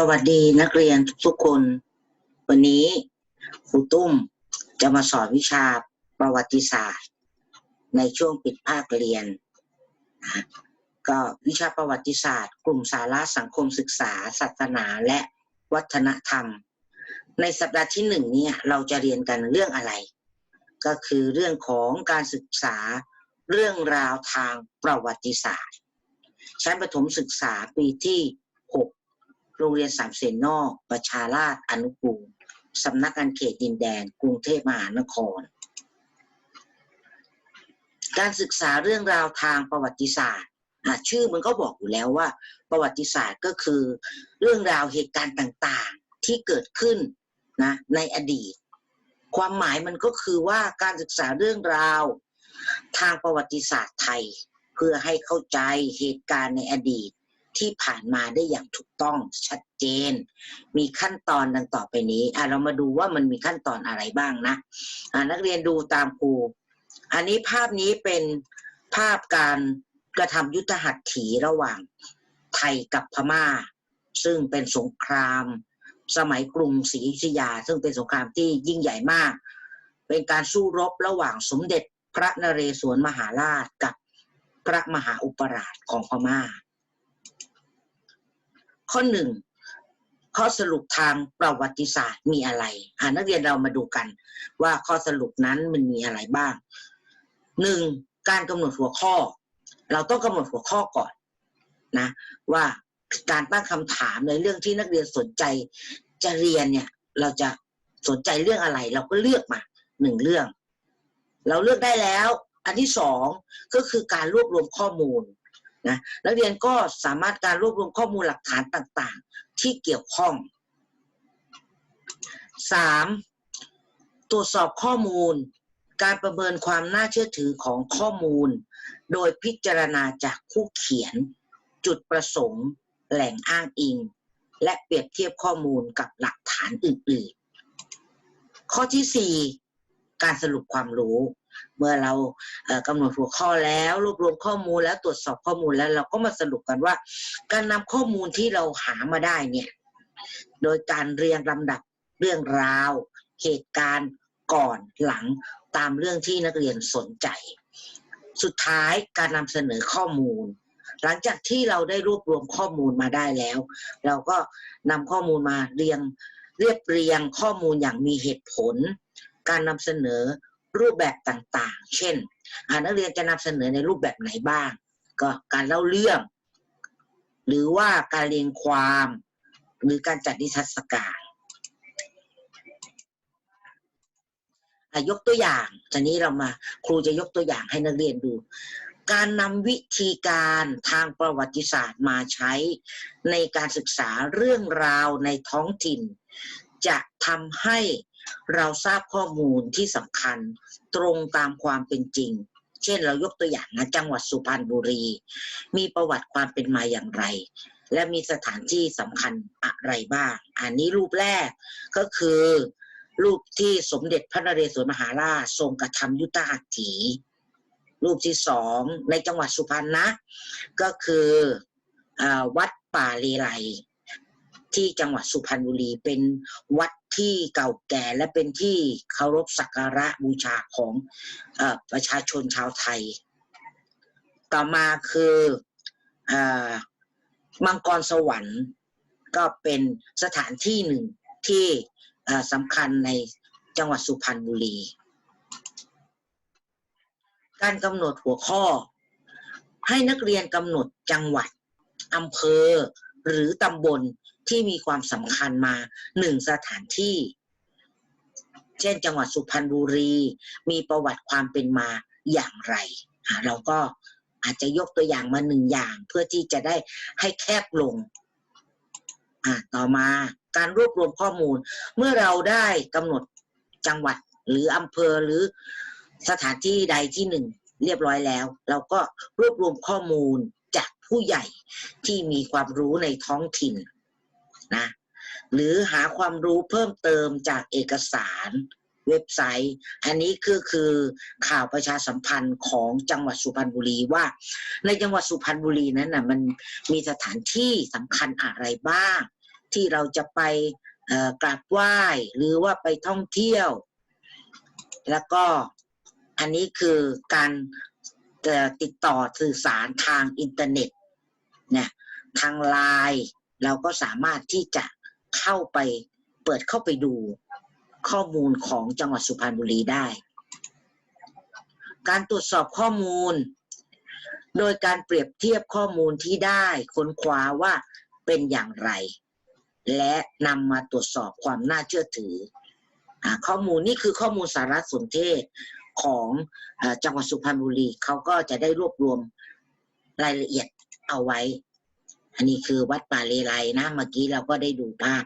สวัสดีนักเรียนทุกคน วันนี้ครูตุ้มจะมาสอนวิชาประวัติศาสตร์ ในช่วงปิดภาคเรียนนะก็วิชาประวัติศาสตร์ กลุ่มสาระสังคมศึกษา ศาสนาและวัฒนธรรม ในสัปดาห์ที่หนึ่งเนี่ยเราจะเรียนกันเรื่องอะไร ก็คือเรื่องของการศึกษาเรื่องราวทางประวัติศาสตร์ ชั้นประถมศึกษาปีที่ 6 โรงเรียนสามเสนนอกประชาราษฎร์อนุกูลสำนักงานเขตดินแดน กรุงเทพมหานคร การศึกษาเรื่องราวทางประวัติศาสตร์ชื่อมันก็บอกอยู่แล้วว่า ประวัติศาสตร์ก็คือ เรื่องราวเหตุการณ์ต่างๆที่เกิดขึ้นนะในอดีต ความหมายมันก็คือว่าการศึกษาเรื่องราว ทางประวัติศาสตร์ไทย เพื่อให้เข้าใจเหตุการณ์ในอดีต ที่ผ่านมาได้อย่างถูกต้องชัดเจน มีขั้นตอนดังต่อไปนี้อะเรามาดูว่ามันมีขั้นตอนอะไรบ้างนะอะนักเรียนดูตามครูอันนี้ภาพนี้เป็นภาพการกระทำยุทธหัตถีระหว่างไทยกับพม่า ซึ่งเป็นสงคราม สมัยกรุงศรีอยุธยา ซึ่งเป็นสงครามที่ยิ่งใหญ่มาก เป็นการสู้รบระหว่างสมเด็จพระนเรศวรมหาราชกับพระมหาอุปราชของพม่า ข้อหนึ่งข้อสรุปทางประวัติศาสตร์มีอะไรอ่านักเรียนเรามาดูกัน ว่าข้อสรุปนั้นมันมีอะไรบ้างหนึ่งการกำหนดหัวข้อ เราต้องกำหนดหัวข้อก่อนนะว่าการตั้งคำถามในเรื่องที่นักเรียนสนใจจะเรียนเนี่ย เราจะสนใจเรื่องอะไร เราก็เลือกมาหนึ่งเรื่อง เราเลือกได้แล้ว อันที่สองก็คือการรวบรวมข้อมูล นะนักเรียนก็สามารถการรวบรวมข้อมูลหลักฐานต่างๆ ที่เกี่ยวข้องสามตรวจสอบข้อมูล การประเมินความน่าเชื่อถือของข้อมูล โดยพิจารณาจากผู้เขียน จุดประสงค์ แหล่งอ้างอิง และเปรียบเทียบข้อมูลกับหลักฐานอื่นๆ ข้อที่สี่การสรุปความรู้ เมื่อเราเอ่อกำหนดหัวข้อแล้วรวบรวมข้อมูลแล้วตรวจสอบข้อมูลแล้ว เราก็มาสรุปกันว่า การนำข้อมูลที่เราหามาได้เนี่ยโดยการเรียงลำดับเรื่องราว เหตุการณ์ก่อนหลังตามเรื่องที่นักเรียนสนใจ สุดท้ายการนำเสนอข้อมูล หลังจากที่เราได้รวบรวมข้อมูลมาได้แล้ว เราก็นำข้อมูลมาเรียงเรียบเรียงข้อมูลอย่างมีเหตุผล การนำเสนอ รูปแบบต่างๆ เช่นอ่านักเรียนจะนำเสนอในรูปแบบไหนบ้าง ก็การเล่าเรื่อง หรือว่าการเรียงความ หรือการจัดนิทรรศการยกตัวอย่างตอนนี้เรามาครูจะยกตัวอย่างให้นักเรียนดู การนำวิธีการทางประวัติศาสตร์มาใช้ในการศึกษาเรื่องราวในท้องถิ่น จะทำให้ เราทราบข้อมูลที่สำคัญตรงตามความเป็นจริง เช่นเรายกตัวอย่างนะจังหวัดสุพรรณบุรี มีประวัติความเป็นมาอย่างไร และมีสถานที่สำคัญอะไรบ้าง อันนี้รูปแรกก็คือ รูปที่สมเด็จพระนเรศวรมหาราชทรงกระทำยุทธหัตถี รูปที่สองในจังหวัดสุพรรณนะ ก็คืออวัดป่าเลไล ที่จังหวัดสุพรรณบุรีเป็นวัดที่เก่าแก่และเป็นที่เคารพสักการะบูชาของอประชาชนชาวไทย ต่อมาคืออมังกรสวรรค์ก็เป็นสถานที่หนึ่งที่สำคัญในจังหวัดสุพรรณบุรี การกำหนดหัวข้อ ให้นักเรียนกำหนดจังหวัดอำเภอหรือตำบล ที่มีความสำคัญมาหนึ่งสถานที่ เช่น จังหวัดสุพรรณบุรี มีประวัติความเป็นมาอย่างไร เราก็อาจจะยกตัวอย่างมาหนึ่งอย่าง เพื่อที่จะได้ให้แคบลงต่อมาการรวบรวมข้อมูล เมื่อเราได้กำหนดจังหวัดหรืออำเภอหรือสถานที่ใดที่หนึ่งเรียบร้อยแล้ว เราก็รวบรวมข้อมูลจากผู้ใหญ่ที่มีความรู้ในท้องถิ่น นะหรือหาความรู้เพิ่มเติมจากเอกสารเว็บไซต์ อันนี้คือคือข่าวประชาสัมพันธ์ของจังหวัดสุพรรณบุรีว่า ในจังหวัดสุพรรณบุรีนั้นนะมันมีสถานที่สำคัญอะไรบ้าง ที่เราจะไปกราบไหว้หรือว่าไปท่องเที่ยว แล้วก็อันนี้คือการติดต่อสื่อสารทางอินเทอร์เน็ตเนี่ยทางไลน์ เราก็สามารถที่จะเข้าไปเปิดเข้าไปดูข้อมูลของจังหวัดสุพรรณบุรีได้ การตรวจสอบข้อมูล โดยการเปรียบเทียบข้อมูลที่ได้ค้นคว้าว่าเป็นอย่างไร และนำมาตรวจสอบความน่าเชื่อถืออข้อมูลนี่คือข้อมูลสารสนเทศของอจังหวัดสุพรรณบุรีเขาก็จะได้รวบรวมรายละเอียดเอาไว้ อันนี้คือวัดป่าเลไลนะเมื่อกี้เราก็ได้ดูภาพ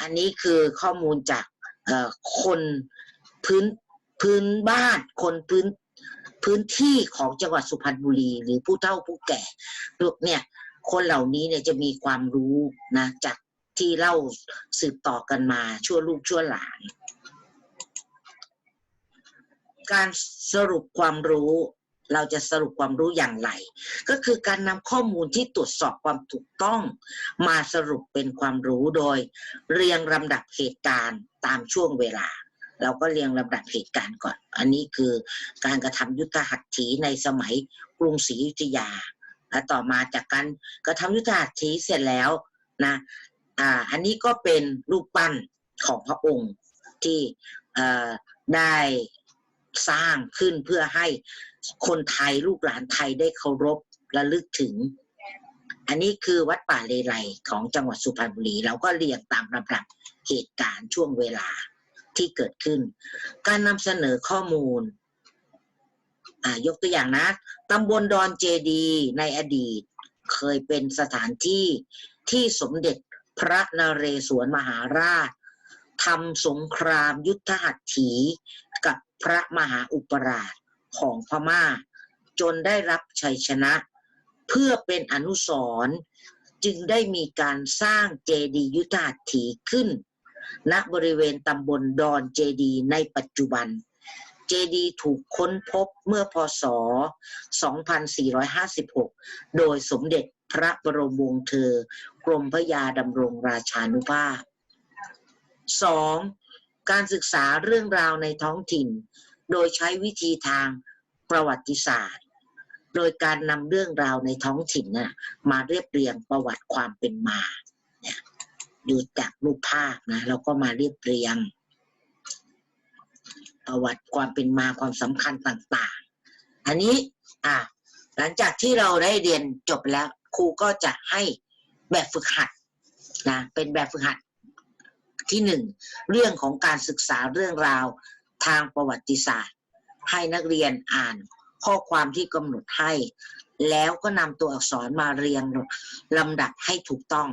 อันนี้คือข้อมูลจากคนพื้นพื้นบ้านคนพื้นพื้นที่ของจังหวัดสุพรรณบุรี หรือผู้เฒ่าผู้แก่พวกเนี่ยคนเหล่านี้เนี่ยจะมีความรู้นะจากที่เล่าสืบต่อกันมาชั่วลูกชั่วหลาน การสรุปความรู้ เราจะสรุปความรู้อย่างไร ก็คือการนำข้อมูลที่ตรวจสอบความถูกต้อง มาสรุปเป็นความรู้โดย เรียงลำดับเหตุการณ์ตามช่วงเวลา เราก็เรียงลำดับเหตุการณ์ก่อน อันนี้คือการกระทำยุทธหัตถีในสมัยกรุงศรีอยุธยาและต่อมาจากการกระทำยุทธหัตถีเสร็จแล้วนะอ่าอันนี้ก็เป็นรูปปั้นของพระองค์ที่ได้สร้างขึ้นเพื่อให้ คนไทยลูกหลานไทยได้เคารพระลึกถึง อันนี้คือวัดป่าเลไลของจังหวัดสุพรรณบุรี เราก็เรียงตามลำดับเหตุการณ์ช่วงเวลาที่เกิดขึ้น การนำเสนอข้อมูลยกตัวอย่างนะตำบลดอนเจดีในอดีต เคยเป็นสถานที่ที่สมเด็จพระนเรศวรมหาราชทำสงครามยุทธหัตถีกับพระมหาอุปราช ของพม่า จนได้รับชัยชนะ เพื่อเป็นอนุสรณ์จึงได้มีการสร้างเจดียุทธหัตถีขึ้น ณบริเวณตำบลดอนเจดีย์ในปัจจุบัน เจดีย์ถูกค้นพบเมื่อพศ 2456 โดยสมเด็จพระบรมวงศ์เธอ กรมพระยาดำรงราชานุภาพ 2. การศึกษาเรื่องราวในท้องถิ่น โดยใช้วิธีทางประวัติศาสตร์ โดยการนำเรื่องราวในท้องถิ่นน่ะมาเรียบเรียงประวัติความเป็นมาเนี่ยดูจากรูปภาพนะเราก็มาเรียบเรียง ประวัติความเป็นมาความสำคัญต่างๆ อันนี้อะหลังจากที่เราได้เรียนจบแล้วครูก็จะให้แบบฝึกหัดนะเป็นแบบฝึกหัดที่หนึ่งเรื่องของการศึกษาเรื่องราว ทางประวัติศาสตร์ ให้นักเรียนอ่านข้อความที่กำหนดให้ แล้วก็นำตัวอักษรมาเรียงลำดับให้ถูกต้อง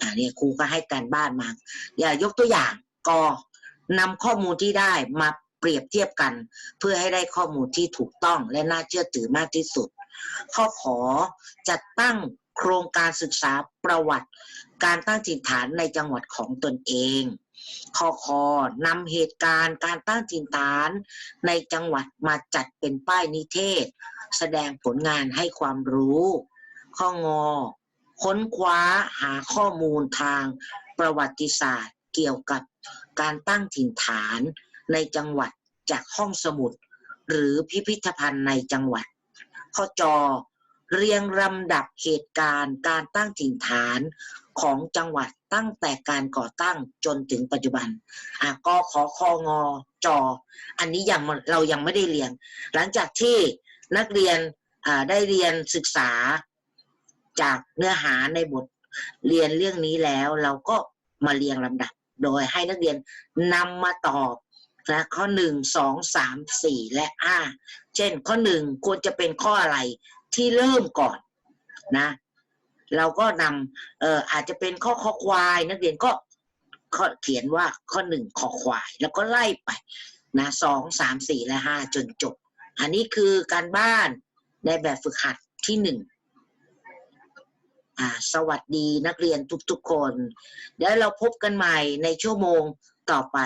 อ่าเนี่ยครูก็ให้การบ้านมา อย่ายกตัวอย่างกอนำข้อมูลที่ได้มาเปรียบเทียบกัน เพื่อให้ได้ข้อมูลที่ถูกต้องและน่าเชื่อถือมากที่สุด ข้อขอจัดตั้งโครงการศึกษาประวัติ การตั้งถิ่นฐานในจังหวัดของตนเอง ข้อคอนำเหตุการณ์การตั้งถิ่นฐาน ในจังหวัดมาจัดเป็นป้ายนิเทศ แสดงผลงานให้ความรู้ ข้องอ ค้นคว้าหาข้อมูลทางประวัติศาสตร์เกี่ยวกับการตั้งถิ่นฐานในจังหวัดจากห้องสมุด หรือพิพิธภัณฑ์ในจังหวัด ข้อจอ เรียงลำดับเหตุการณ์การตั้งถิ่นฐานของจังหวัดตั้งแต่การก่อตั้งจนถึงปัจจุบันอะก็ขอคองอจอ อันนี้ยังเรายังไม่ได้เรียน หลังจากที่นักเรียนอ่าได้เรียนศึกษาจากเนื้อหาในบทเรียนเรื่องนี้แล้ว เราก็มาเรียงลำดับ โดยให้นักเรียนนำมาตอบนะข้อหนึ่งสองสามสี่และห้าเช่นข้อหนึ่งควรจะเป็นข้ออะไร ที่เริ่มก่อนนะ เราก็นำเอ่ออาจจะเป็นข้อคอควายนักเรียนก็ข้อเขียนว่าข้อหนึ่งคอควาย แล้วก็ไล่ไปนะสองสามสี่และห้าจนจบ อันนี้คือการบ้านในแบบฝึกหัดที่หนึ่งอ่าสวัสดีนักเรียนทุกๆคน เดี๋ยวเราพบกันใหม่ในชั่วโมงต่อไป